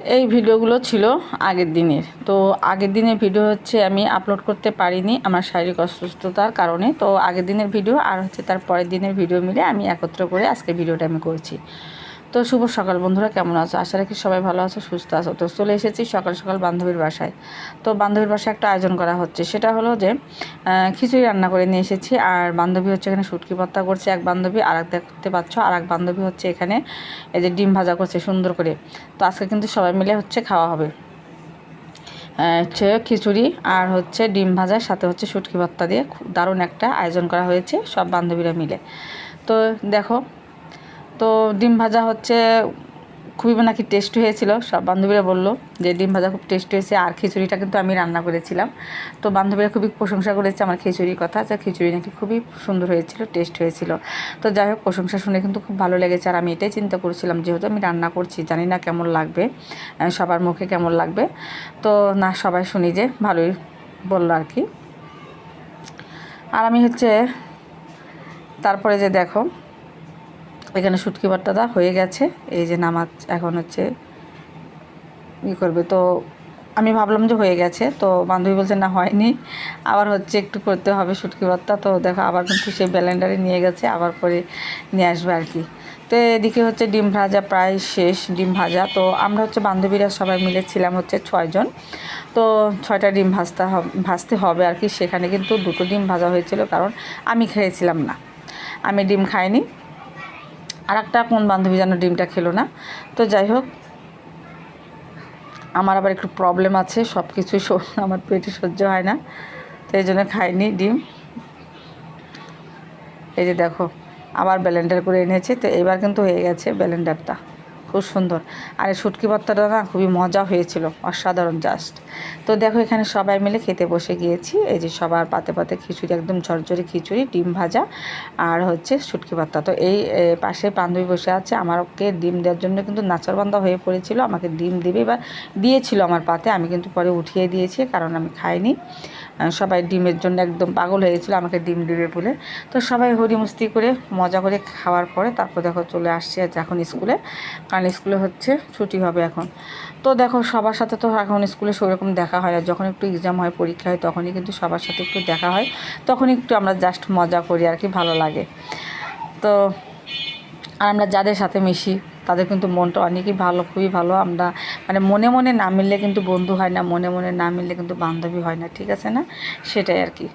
এই ভিডিওগুলো ছিল আগের দিনের। তো আগের দিনের ভিডিও হচ্ছে আমি আপলোড করতে পারিনি আমার শারীরিক অসুস্থতার কারণে। তো আগের দিনের ভিডিও আর হচ্ছে তার পরের দিনের ভিডিও মিলে আমি একত্র করে আজকে ভিডিওটা আমি করছি। তো শুভ সকাল বন্ধুরা, কেমন আছো? আশা রাখি সবাই ভালো আছো, সুস্থ আছো। তো চলে এসেছি সকাল সকাল বান্ধবীর বাসায়। তো বান্ধবীর বাসায় একটা আয়োজন করা হচ্ছে। সেটা হলো যে খিচুড়ি রান্না করে নিয়ে এসেছি। আর বান্ধবী হচ্ছে এখানে শুটকি ভর্তা করছে এক বান্ধবী আর এক দেখতে পাচ্ছ আর এক বান্ধবী হচ্ছে এখানে এই যে ডিম ভাজা করছে সুন্দর করে। তো আজকে কিন্তু সবাই মিলে হচ্ছে খাওয়া হবে। হচ্ছে খিচুড়ি আর হচ্ছে ডিম ভাজার সাথে হচ্ছে শুটকি ভর্তা দিয়ে দারুণ একটা আয়োজন করা হয়েছে সব বান্ধবীরা মিলে। তো দেখো তো ডিম ভাজা হচ্ছে খুবই নাকি টেস্ট হয়েছিল। সব বান্ধবীরা বলল যে ডিম ভাজা খুব টেস্ট হয়েছে, আর খিচুড়িটা কিন্তু আমি রান্না করেছিলাম। তো বান্ধবীরা খুবই প্রশংসা করেছে আমার খিচুড়ির কথা, যে খিচুড়ি নাকি খুবই সুন্দর হয়েছিল টেস্ট হয়েছিল। তো যাই হোক, প্রশংসা শুনে কিন্তু খুব ভালো লেগেছে। আর আমি এটাই চিন্তা করছিলাম, যেহেতু আমি রান্না করছি, জানি না কেমন লাগবে সবার মুখে কেমন লাগবে। তো না, সবাই শুনি যে ভালোই বলল আর কি। আর আমি হচ্ছে, তারপরে যে দেখো এখানে শুটকি ভর্তাটা হয়ে গেছে। এই যে নামাজ এখন হচ্ছে ই করবে। তো আমি ভাবলাম যে হয়ে গেছে। তো বান্ধবী বলছে, না, হয়নি। আবার হচ্ছে একটু করতে হবে শুটকি ভর্তা তো দেখো, আবার কিন্তু সেই ব্যালেন্ডারে নিয়ে গেছে, আবার পরে নিয়ে আসবে আর কি। তো এদিকে হচ্ছে ডিম ভাজা প্রায় শেষ, ডিম ভাজা। তো আমরা হচ্ছে বান্ধবীরা সবাই মিলে ছিলাম হচ্ছে ছয়জন। তো ছয়টা ডিম ভাজতে হবে ভাজতে হবে আর কি। সেখানে কিন্তু দুটো ডিম ভাজা হয়েছিল, কারণ আমি খেয়েছিলাম না। আমি ডিম খাইনি। আর একটা কোন বান্ধবী যেন ডিমটা খেলো না। তো যাই হোক, আমার আবার একটু প্রবলেম আছে সব কিছুই আমার পেটে সহ্য হয় না, তো এই জন্য খাইনি ডিম। এই যে দেখো, আবার ব্যালেন্ডার করে এনেছি, তো এবার কিন্তু হয়ে গেছে ব্যালেন্ডারটা খুব সুন্দর। আর এই শুটকি ভর্তাটা না খুবই মজা হয়েছিল, অসাধারণ জাস্ট তো দেখো এখানে সবাই মিলে খেতে বসে গিয়েছি, এই যে সবার পাতে পাতে খিচুড়ি, একদম ঝরঝরে খিচুড়ি, ডিম ভাজা আর হচ্ছে শুটকি ভর্তা। তো এই পাশে বান্ধবী বসে আছে, আমাকে ডিম দেওয়ার জন্য কিন্তু নাচরবান্ধা হয়ে পড়েছিল, আমাকে ডিম দেবে বা দিয়েছিল আমার পাতে, আমি কিন্তু পরে উঠিয়ে দিয়েছি, কারণ আমি খাইনি। সবাই ডিমের জন্য একদম পাগল হয়েছিল আমাকে ডিম দেবে বলে। তো সবাই হরিমস্তি করে, মজা করে খাওয়ার পরে তারপর দেখো চলে আসছে এখন স্কুলে। কারণ স্কুলে হচ্ছে ছুটি হবে এখন। তো দেখো সবার সাথে তো এখন স্কুলে সেরকম দেখা হয় আর যখন একটু এক্সাম হয়, পরীক্ষা হয়, তখনই কিন্তু সবার সাথে একটু দেখা হয়। তখন একটু আমরা জাস্ট মজা করি আর কি, ভালো লাগে। তো আর আমরা যাদের সাথে মিশি তাদের কিন্তু মনটা অনেকই ভালো, খুবই ভালো। আমরা মানে মনে মনে না মিললে কিন্তু বন্ধু হয় না, মনে মনে না মিললে কিন্তু বান্ধবী হয় না, ঠিক আছে না? সেটাই আর কি।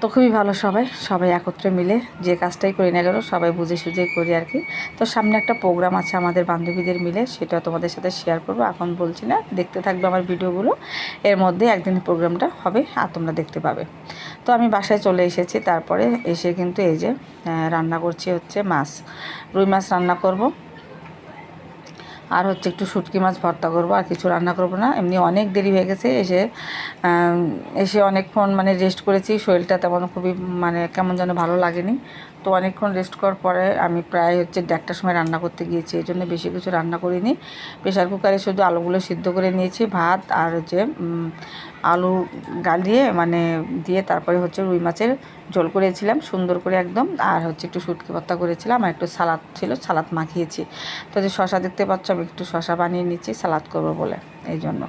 তো খুবই ভালো সবাই সবাই একত্রে মিলে যে কাজটাই করি না কেন সবাই বুঝে সুঝে করি আর কি। তো সামনে একটা প্রোগ্রাম আছে আমাদের বান্ধবীদের মিলে, সেটা তোমাদের সাথে শেয়ার করব। এখন বলছি না, দেখতে থাকবে আমার ভিডিওগুলো। এর মধ্যে একদিন প্রোগ্রামটা হবে, আর তোমরা দেখতে পাবে। তো আমি বাসায় চলে এসেছি, তারপরে এসে কিন্তু এই যে রান্না করছি হচ্ছে মাছ। রুই মাছ রান্না করব। আর হচ্ছে একটু শুটকি মাছ ভর্তা করব, আর কিছু রান্না করব না। এমনি অনেক দেরি হয়ে গেছে, এসে এসে অনেকক্ষণ মানে রেস্ট করেছি, শরীরটা তেমন খুবই মানে কেমন যেন ভালো লাগেনি। তো অনেকক্ষণ রেস্ট করার পরে আমি প্রায় হচ্ছে দেড়টার সময় রান্না করতে গিয়েছি, এই জন্য বেশি কিছু রান্না করিনি। প্রেশার কুকারে শুধু আলুগুলো সিদ্ধ করে নিয়েছি, ভাত আর হচ্ছে আলু গালিয়ে মানে দিয়ে তারপরে হচ্ছে রুই মাছের ঝোল করেছিলাম, সুন্দর করে একদম। আর হচ্ছে একটু শুটকি ভর্তা করেছিলাম আর একটু সালাদ ছিল, সালাদ মাখিয়েছি। তো যে শশা দেখতে পাচ্ছ, আমি একটু শশা বানিয়ে নিচ্ছি, সালাদ করব বলে, এই জন্য।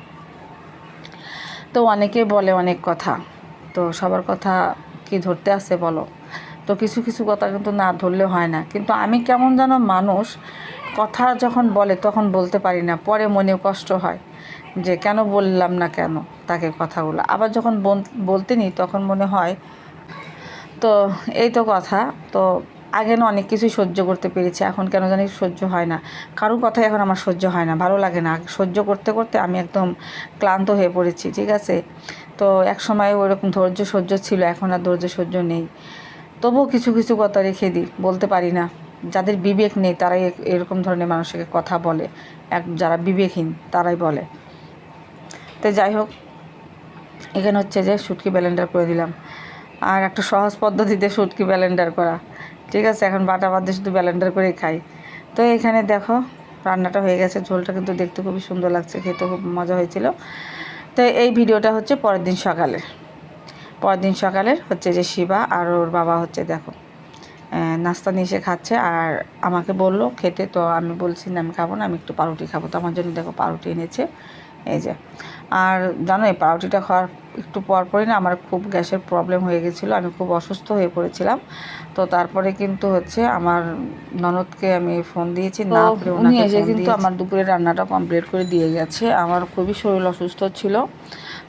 তো অনেকে বলে অনেক কথা, তো সবার কথা কি ধরতে আসে বলো? তো কিছু কিছু কথা কিন্তু না ধরলে হয় না। কিন্তু আমি কেমন যেন মানুষ, কথা যখন বলে তখন বলতে পারি না, পরে মনে কষ্ট হয় যে কেন বললাম না কেন তাকে কথাগুলো। আবার যখন বল- বলতে নিই তখন মনে হয়, তো এই তো কথা, তো আগে না অনেক কিছুই সহ্য করতে পেরেছি, এখন কেন জানি সহ্য হয় না। কারোর কথাই এখন আমার সহ্য হয় না, ভালো লাগে না। সহ্য করতে করতে আমি একদম ক্লান্ত হয়ে পড়েছি, ঠিক আছে? তো এক সময় ওরকম ধৈর্য সহ্য ছিল, এখন আর ধৈর্য সহ্য নেই। তবুও কিছু কিছু কথা রেখে দিই, বলতে পারি না। যাদের বিবেক নেই, তারাই এরকম ধরনের মানুষকে কথা বলে। এক যারা বিবেকহীন, তারাই বলে। তো যাই হোক, এখানে হচ্ছে যে শুটকি ব্যালেন্ডার করে দিলাম। আর একটা সহজ পদ্ধতিতে শুটকি ব্যালেন্ডার করা। ঠিক আছে, এখন বাটা বাদ দিয়ে শুধু ব্যালেন্ডার করেই খাই। তো এখানে দেখো, রান্নাটা হয়ে গেছে। ঝোলটা কিন্তু দেখতে খুবই সুন্দর লাগছে খেতে খুব মজা হয়েছিল। তো এই ভিডিওটা হচ্ছে পরের দিন সকালের পরের দিন সকালের হচ্ছে যে শিবা আর ওর বাবা হচ্ছে দেখো নাস্তা নিয়ে এসে খাচ্ছে আর আমাকে বলল খেতে তো আমি বলছি না আমি খাব না আমি একটু পাউরুটি খাব। তো আমার জন্য দেখো পাউরুটি এনেছে এই যে। আর জানো এই পাউরুটিটা খাওয়ার একটু পর পরই না আমার খুব গ্যাসের প্রবলেম হয়ে গেছিল আমি খুব অসুস্থ হয়ে পড়েছিলাম। তো তারপরে কিন্তু হচ্ছে আমার ননদকে আমি ফোন দিয়েছি না উনি এসে কিন্তু আমার দুপুরে রান্নাটা কমপ্লিট করে দিয়ে গেছে। আমার খুবই শরীর অসুস্থ ছিল।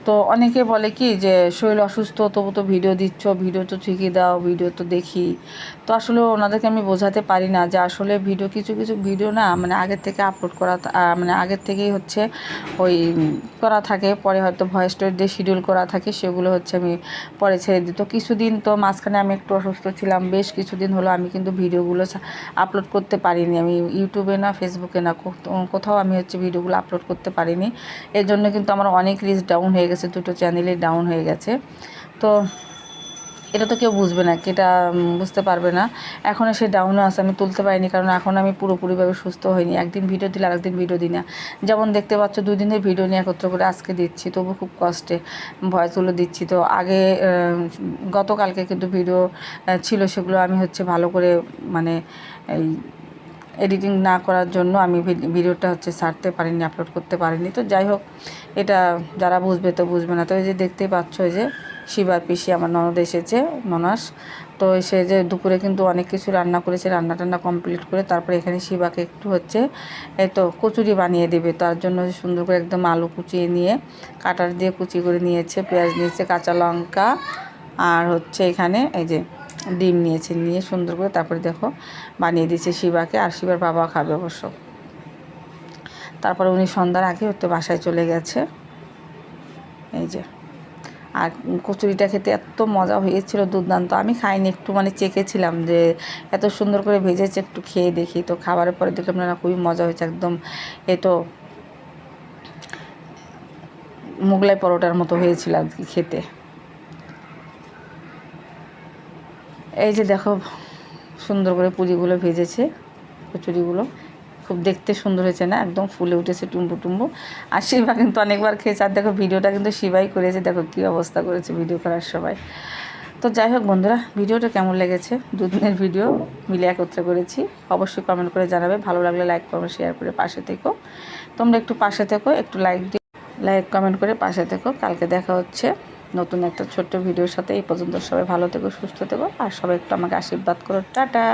তো অনেকে বলে কি যে, শরীর অসুস্থ, তবু তো ভিডিও দিচ্ছ ভিডিও তো ঠিকই দাও ভিডিও তো দেখি। তো আসলে ওনাদেরকে আমি বোঝাতে পারি না যে আসলে ভিডিও কিছু কিছু ভিডিও না মানে আগের থেকে আপলোড করা মানে আগের থেকেই হচ্ছে ওই করা থাকে, পরে হয়তো ভয়েস দিয়ে শিডিউল করা থাকে, সেগুলো হচ্ছে আমি পরে ছেড়ে দিই। তো কিছুদিন তো মাঝখানে আমি একটু অসুস্থ ছিলাম, বেশ কিছুদিন হলো আমি কিন্তু ভিডিওগুলো আপলোড করতে পারিনি। আমি ইউটিউবে না ফেসবুকে না কোথাও আমি হচ্ছে ভিডিওগুলো আপলোড করতে পারিনি। এর জন্য কিন্তু আমার অনেক রিচ ডাউন হয়ে গেছে। দুটো চ্যানেলে ডাউন হয়ে গেছে। তো এটা তো কেউ বুঝবে না এটা বুঝতে পারবে না। এখনও সে ডাউনও আছে, আমি তুলতে পারিনি, কারণ এখন আমি পুরোপুরিভাবে সুস্থ হইনি। একদিন ভিডিও দিলে আরেকদিন ভিডিও দিই না। যেমন দেখতে পাচ্ছ দুই দিনের ভিডিও নিয়ে একত্র করে আজকে দিচ্ছি, তবু খুব কষ্টে ভয়েসগুলো দিচ্ছি। তো আগে গতকালকে কিন্তু ভিডিও ছিল, সেগুলো আমি হচ্ছে ভালো করে মানে এই এডিটিং না করার জন্য আমি ভিড- ভিডিওটা হচ্ছে ছাড়তে পারিনি, আপলোড করতে পারিনি। তো যাই হোক, এটা যারা বুঝবে তো বুঝবে না। তো এই যে দেখতেই পাচ্ছ যে শিবার পিসি আমার ননদ এসেছে, ননাস। তো এসে যে দুপুরে কিন্তু অনেক কিছু রান্না করেছে, রান্না টান্না কমপ্লিট করে তারপরে এখানে শিবাকে একটু হচ্ছে এই তো কচুরি বানিয়ে দেবে। তার জন্য সুন্দর করে একদম আলু কুচিয়ে নিয়ে কাটার দিয়ে কুচি করে নিয়েছে, পেঁয়াজ নিয়েছে, কাঁচা লঙ্কা, আর হচ্ছে এখানে এই যে ডিম নিয়েছে, নিয়ে সুন্দর করে তারপরে দেখো বানিয়ে দিয়েছে শিবাকে আর শিবার বাবা খাবে অবশ্য। তারপরে উনি সন্ধ্যার আগে হচ্ছে বাসায় চলে গেছে। এই যে, আর কচুরিটা খেতে এত মজা হয়েছিল, দুর্দান্ত। আমি খাইনি, একটু মানে চেকেছিলাম যে এত সুন্দর করে ভেজেছে, একটু খেয়ে দেখি। তো খাবারের পরে দেখলাম না, খুবই মজা হয়েছে একদম। এ তো মোগলাই পরোটার মতো হয়েছিল আর কি খেতে। এই যে দেখো, সুন্দর করে পুরিগুলো ভেজেছে, কচুরিগুলো। খুব দেখতে সুন্দর হয়েছে না? একদম ফুলে উঠেছে টুম্বু টুম্বু। আর শিবা কিন্তু অনেকবার খেয়েছে। আর দেখো, ভিডিওটা কিন্তু শিবাই করেছে। দেখো, কী অবস্থা করেছে ভিডিও করার সবাই। তো যাই হোক বন্ধুরা, ভিডিওটা কেমন লেগেছে? দুদিনের ভিডিও মিলে একত্রে করেছি। অবশ্যই কমেন্ট করে জানাবে। ভালো লাগলে লাইক কমেন্ট শেয়ার করে পাশে থেকো। তোমরা একটু পাশে থেকো, একটু লাইক দিও লাইক কমেন্ট করে পাশে থেকো। কালকে দেখা হচ্ছে। নতুন একটা ছোট্ট ভিডিওর সাথে এই পর্যন্ত সবাই ভালো থেকো, সুস্থ থেকো, আর সবাই একটু আমাকে আশীর্বাদ করো। টাটা!